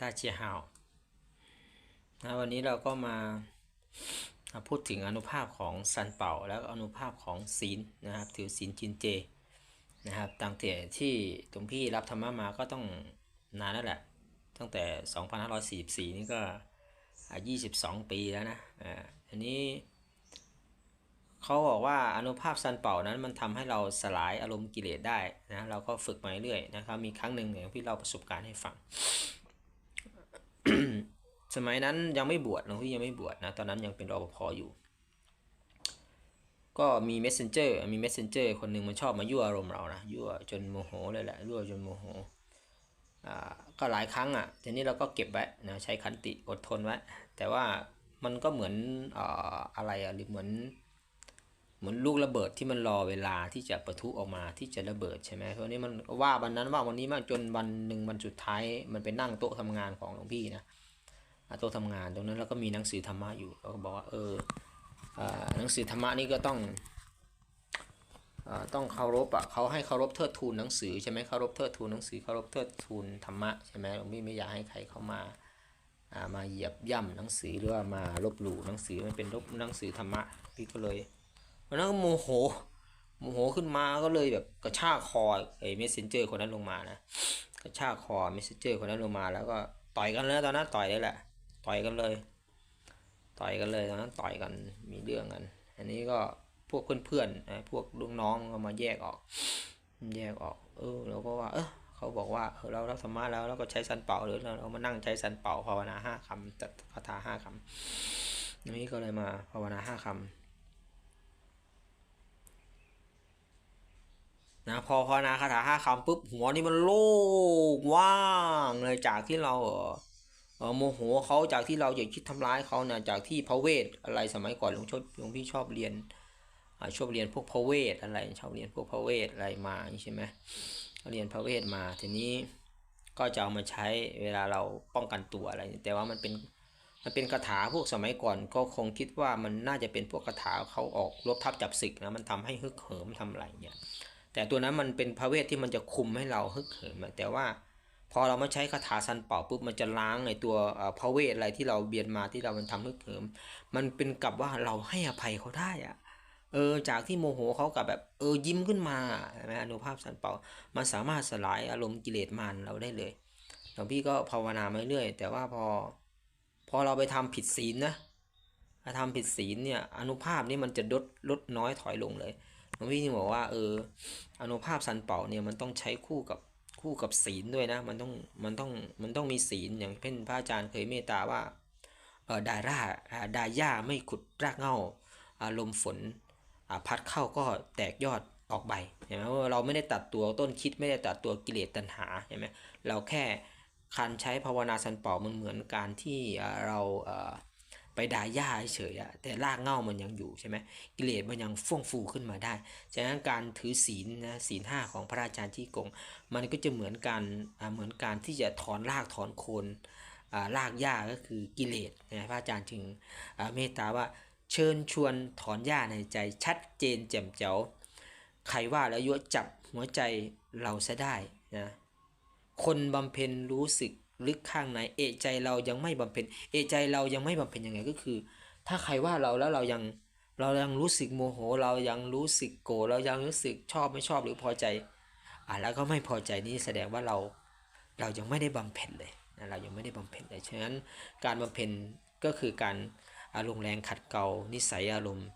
ต้าเจียฮาวนะวันนี้เราก็มาพูดถึงอนุภาพของซันเป่า แล้วอนุภาพของศีลนะครับ ถือศีลจินเจนะครับตั้งแต่ที่ตรงพี่รับธรรมะมาก็ต้องนานแล้วแหละ ตั้งแต่ 2544 นี่ก็อ่า22 ปีแล้วนะอ่าอันนี้เขาบอกว่าอนุภาพซันเป่านั้นมันทำให้เราสลายอารมณ์กิเลสได้นะเราก็ฝึกมาเรื่อยนะครับมีครั้งหนึ่งอย่างที่เราประสบการณ์ให้ฟัง สมัยนั้นยังไม่บวชหลวงพี่ยังไม่บวชนะ ตอนนั้นยังเป็นรปภอยู่ ก็มี messenger มี messenger คนหนึ่งมันชอบมายั่วอารมณ์เรานะ ยั่วจนโมโหเลยแหละ ยั่วจนโมโห อ่า ก็หลายครั้งอะ ทีนี้เราก็เก็บไว้นะ ใช้ขันติอดทนไว้ แต่ว่ามันก็เหมือนอ่าอะไรอะหรือเหมือน เหมือนลูกระเบิดที่มันรอเวลาที่จะประทุออกมาที่จะระเบิดใช่ไหมเพราะนี้มันว่าวันนั้นว่าวันนี้มากจนวันหนึ่งวันสุดท้ายมันไปนั่งโต๊ะทำงานของหลวงพี่นะ โต๊ะทำงานตรงนั้นแล้วก็มีหนังสือธรรมะอยู่เราก็บอกว่าเออหนังสือธรรมะนี่ก็ต้องต้องเคารพอะเขาให้เคารพเทิดทูนหนังสือใช่ไหมเคารพเทิดทูนหนังสือเคารพเทิดทูนธรรมะใช่ไหมหลวงพี่ไม่อยากให้ใครเข้ามามาเหยียบย่ำหนังสือหรือว่ามาลบหลู่หนังสือมันเป็นลบหนังสือธรรมะพี่ก็เลยวันนั้นก็โมโหโมโหขึ้นมาก็เลยแบบกระชากคอไอ้เมสเซนเจอร์คนนั้นลงมานะกระชากคอเมสเซนเจอร์คนนั้นลงมาแล้วก็ต่อยกันเลยตอนนั้นต่อยเลยแหละ ต่อยกันเลย ต่อยกันเลยตอนนั้นต่อยกันมีเรื่องกัน อันนี้ก็พวกเพื่อนๆนะพวกลูกน้องก็มาแยกออก แยกออก เออเราก็ว่า เออเขาบอกว่าเออเรารับธรรมะแล้วเราก็ใช้สันเป่าหรือเรามานั่งใช้สันเป่าภาวนาห้าคำจัดคาถาห้าคำอันนี้ก็เลยมาภาวนาห้าคำนะพอภาวนาคาถาห้าคำปุ๊บหัวนี่มันโล่งว่างเลยจากที่เราเออ โมโหเขาจากที่เราอยากคิดทำร้ายเขาเนี่ยจากที่พระเวทอะไรสมัยก่อนหลวงชอบหลวงพี่ชอบเรียนอชอบเรียนพวกพระเวทอะไรชอบเรียนพวกพระเวทอะไรมาใช่ไหมเรียนพระเวทมาทีนี้ก็จะเอามาใช้เวลาเราป้องกันตัวอะไร แต่ว่ามันเป็นมันเป็นคาถาพวกสมัยก่อนก็คงคิดว่ามันน่าจะเป็นพวกคาถาเขาออกรบทับจับศึกนะมันทำให้ฮึกเหิมทำอะไรเนี่ยแต่ตัวนั้นมันเป็นพระเวทที่มันจะคุมให้เราฮึกเหิมแต่ว่า พอเราไมาใช้คาถาซันเป่าปุ๊บมันจะล้างไอ้ตัวพระเวทอะไรที่เราเบียนมาที่เรามันทำฮึกเหิมมันเป็นกับว่าเราให้อภัยเขาได้อะเออจากที่โมโหเขากับแบบเออยิ้มขึ้นมาใช่ไหมอนุภาพซันเป่ามันสามารถสลายอารมณ์กิเลสมารเราได้เลยหลวงพี่ก็ภาวนามาเรื่อยแต่ว่าพอ พอเราไปทำผิดศีลนะถ้าทำผิดศีลเนี่ยอนุภาพนี่มันจะลดลดน้อยถอยลงเลยหลวงพี่ที่บอกว่าเอออนุภาพสันเป่าเนี่ยมันต้องใช้คู่กับ คู่กับศีลด้วยนะ มันต้องมันต้องมันต้องมีศีลอย่างเช่นพระอาจารย์เคยเมตตาว่าเออดาร่าดาหญ้าไม่ขุดรากเหง้าอารมณ์ฝนพัดเข้าก็แตกยอดออกใบเห็นไหมว่าเราไม่ได้ตัดตัวต้นคิดไม่ได้ตัดตัวกิเลสตัณหาเห็นไหมเราแค่การใช้ภาวนาสันเป่ามันเหมือนการที่เราเอ่อ ไปด่าหญ้าเฉยอะแต่รากเง้ามันยังอยู่ใช่ไหมกิเลสมันยังฟ่องฟูขึ้นมาได้ฉะนั้นการถือศีลนะศีลห้าของพระอาจารย์ที่กง มันก็จะเหมือนการเหมือนการที่จะถอนรากถอนโคนอ่ารากหญ้าก็คือกิเลสนะพระอาจารย์จึงเมตตาว่าเชิญชวนถอนหญ้าในใจชัดเจนแจ่มแจ๋วใครว่าแล้วยั่วจับหัวใจเราซะได้นะคนบำเพ็ญรู้สึกลึกข้างในเอะใจเรายังไม่บำเพ็ญเอะใจเรายังไม่บำเพ็ญยังไงก็คือ ถ้าใครว่าเราแล้วเรายังเรายังรู้สึกโมโห เรายังรู้สึกโกรธเรายังรู้สึกชอบไม่ชอบหรือพอใจอ่าแล้วก็ไม่พอใจนี่แสดงว่าเราเรายังไม่ได้บำเพ็ญเลยนะเรายังไม่ได้บำเพ็ญเลยฉะนั้นการบำเพ็ญก็คือการอารมณ์แรงขัดเกลานิสัยอารมณ์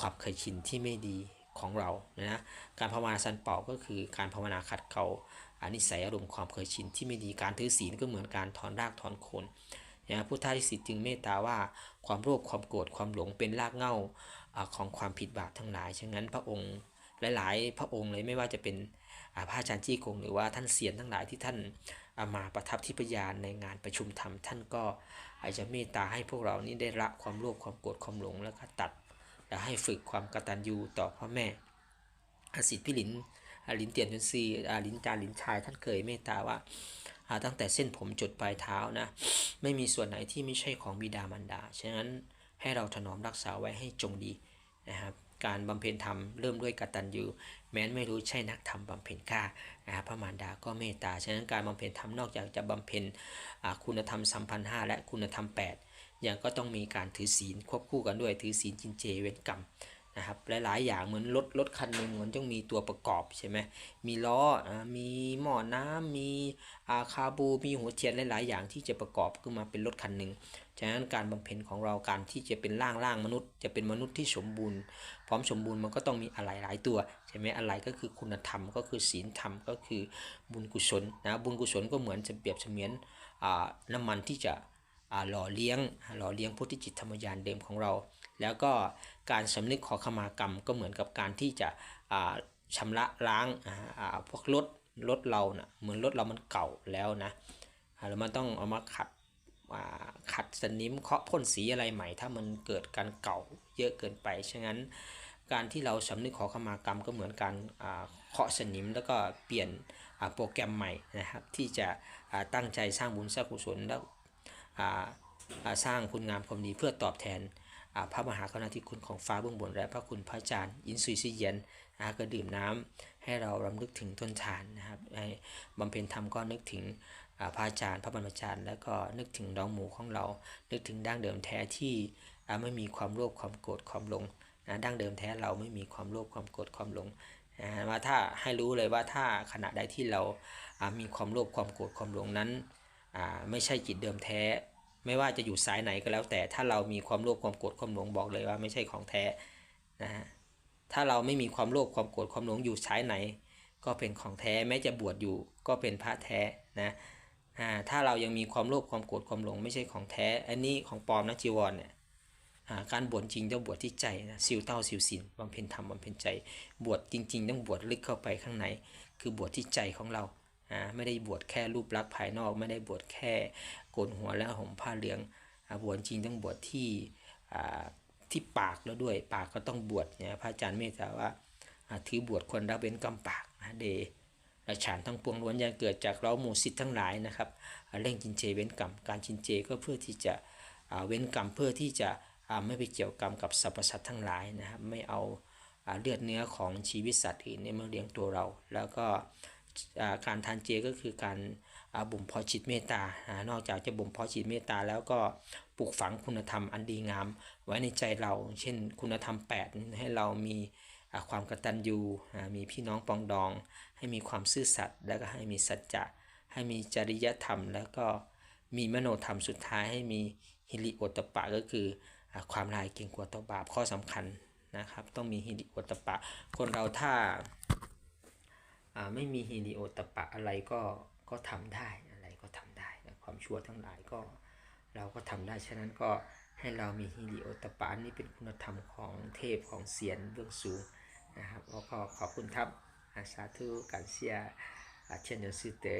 ความเคยชินที่ไม่ดี ของเรานะการภาวนาสันเป่าก็คือการภาวนาขัดเกลาอานิสัยอารมณ์ความเคยชินที่ไม่ดีการถือศีลก็เหมือนการถอนรากถอนโคนนะพุทธาทิสิทธิ์จึงเมตตาว่าความโลภความโกรธความหลงเป็นรากเหง้าอของความผิดบาปทั้งหลาย ฉะนั้นพระองค์หลาย ๆ พระองค์เลยไม่ว่าจะเป็นอาพระอาจารย์จี้กงหรือว่าท่านเสียนทั้งหลายที่ท่านอามาประทับที่พยานในงานประชุมธรรมท่านก็อาจจะเมตตาให้พวกเรานี้ได้ละความโลภความโกรธความหลงแล้วก็ตัด และให้ฝึกความกตัญญูต่อพ่อแม่อาสิทธิพิลินอาลินเตียนจุนซีอาลินจาลินชายท่านเคยเมตตาว่าตั้งแต่เส้นผมจุดปลายเท้านะ ไม่มีส่วนไหนที่ไม่ใช่ของบิดามารดา ฉะนั้นให้เราถนอมรักษาไว้ให้จงดีนะครับการบำเพ็ญธรรมเริ่มด้วยกตัญญูแม้นไม่รู้ใช่นักธรรมบำเพ็ญกล้านะครับพระมารดาก็เมตตา ฉะนั้นการบำเพ็ญธรรมนอกจากจะบำเพ็ญคุณธรรมสัมพันธ์ห้าและคุณธรรม 8 ยังก็ต้องมีการถือศีลควบคู่กันด้วยถือศีลจินเจเว้นกรรมนะครับหลายๆอย่างเหมือนรถรถคันหนึ่งมันต้องมีตัวประกอบใช่ไหมมีล้อมีหม้อน้ำมีอาคาบูมีหัวเทียนหลายๆอย่างที่จะประกอบขึ้นมาเป็นรถคันหนึ่งฉะนั้นการบำเพ็ญของเราการที่จะเป็นร่างร่างมนุษย์ จะเป็นมนุษย์ที่สมบูรณ์ พร้อมสมบูรณ์มันก็ต้องมีอะไรหลายตัวใช่ไหมอะไรก็คือคุณธรรมก็คือศีลธรรมก็คือบุญกุศลนะบุญกุศลก็เหมือนจะเปรียบเสมือนอน้ำมันที่จะ หล่อเลี้ยงหล่อเลี้ยงพุทธิจิตธรรมยานเดิมของเรา แล้วก็การสำนึกขอขมากรรมก็เหมือนกับการที่จะอ่าชำระล้างพวกรถรถเรานะ่ะเหมือนรถเรามันเก่าแล้วนะอ่าแล้วมันต้องเอามาขัดขัดสนิมเคาะพ่นสีอะไรใหม่ ถ้ามันเกิดการเก่าเยอะเกินไปฉะนั้นการที่เราสำนึกขอขมากรรมก็เหมือนการเคาะสนิมแล้วก็เปลี่ยนโปรแกรมใหม่นะครับที่จะตั้งใจสร้างบุญสร้างกุศลแล้ว สร้างคุณงามความดีเพื่อตอบแทนพระมหากรุณาธิคุณของฟ้าเบื้องบน และพระคุณพระอาจารย์อินซุยซิเยียนนะก็ดื่มน้ำให้เรารำลึกถึงต้นทานนะครับให้บำเพ็ญธรรมก็นึกถึงพระอาจารย์ พระบรมอาจารย์ แล้วก็นึกถึงน้องหมูของเรา นึกถึงดั้งเดิมแท้ที่ไม่มีความโลภความโกรธความหลงนะดั้งเดิมแท้เราไม่มีความโลภความโกรธความหลงนะว่าถ้าให้รู้เลยว่าถ้าขณะใดที่เรามีความโลภความโกรธความหลงนั้น ไม่ใช่จิตเดิมแท้ ไม่ว่าจะอยู่สายไหนก็แล้ว แต่ถ้าเรามีความโลภความโกรธความหลงบอกเลยว่าไม่ใช่ของแท้นะฮะถ้าเราไม่มีความโลภความโกรธความหลงอยู่สายไหน ก็เป็นของแท้แม้จะบวชอยู่ก็เป็นพระแท้นะถ้าเรายังมีความโลภความโกรธความหลงไม่ใช่ของแท้ อันนี้ของปลอมนะจีวรเนี่ยการบวชจริงต้องบวชที่ใจนะสิวเต้าสิวสินบำเพ็ญธรรมบำเพ็ญใจ บวชจริง ๆ ต้องบวชลึกเข้าไปข้างใน คือบวชที่ใจของเรา อ่าไม่ได้บวชแค่รูปลักษณ์ภายนอก ไม่ได้บวชแค่โกนหัวแล้วห่มผ้าเหลืองบวชจริงต้องบวชที่อ่าที่ปากแล้วด้วย ปากก็ต้องบวชเนี่ยพระอาจารย์เมตตาว่าถือบวชควรรับเว้นกรรมปากนะเดและฉันทั้งปวงล้วนยังเกิดจากเราหมู่สิทธิ์ทั้งหลายนะครับเร่งจินเจเว้นกรรมการจินเจก็เพื่อที่จะเว้นกรรมเพื่อที่จะไม่ไปเกี่ยวกรรมกับสรรพสัตว์ทั้งหลายนะครับไม่เอาเลือดเนื้อของชีวิตสัตว์อื่นเนี่ยมาเลี้ยงตัวเรา แล้วก็ การทานเจก็คือการบ่มเพาะจิตเมตตา นอกจากจะบ่มเพาะจิตเมตตาแล้วก็ปลูกฝังคุณธรรมอันดีงาม ไว้ในใจเรา เช่น คุณธรรม 8 ให้เรามีความกตัญญู มีพี่น้องปองดอง ให้มีความซื่อสัตย์ แล้วก็ให้มีสัจจะ ให้มีจริยธรรม แล้วก็มีมโนธรรมสุดท้ายให้มีฮิริโอตปะก็คือความลายเก่งกว่าตบาปข้อสำคัญนะครับ ต้องมีฮิริโอตปะ คนเราถ้า ไม่มีฮีลิโอตปะอะไรก็ก็ทำได้อะไรก็ทำได้ความชั่วทั้งหลายก็เราก็ทำได้ฉะนั้นก็ให้เรามีฮีลิโอตปะนี่เป็นคุณธรรมของเทพของเสียนเบื้องสูงนะครับก็ขอบคุณครับอาสาธุการเสียอาเชนเดอร์ซิเตอ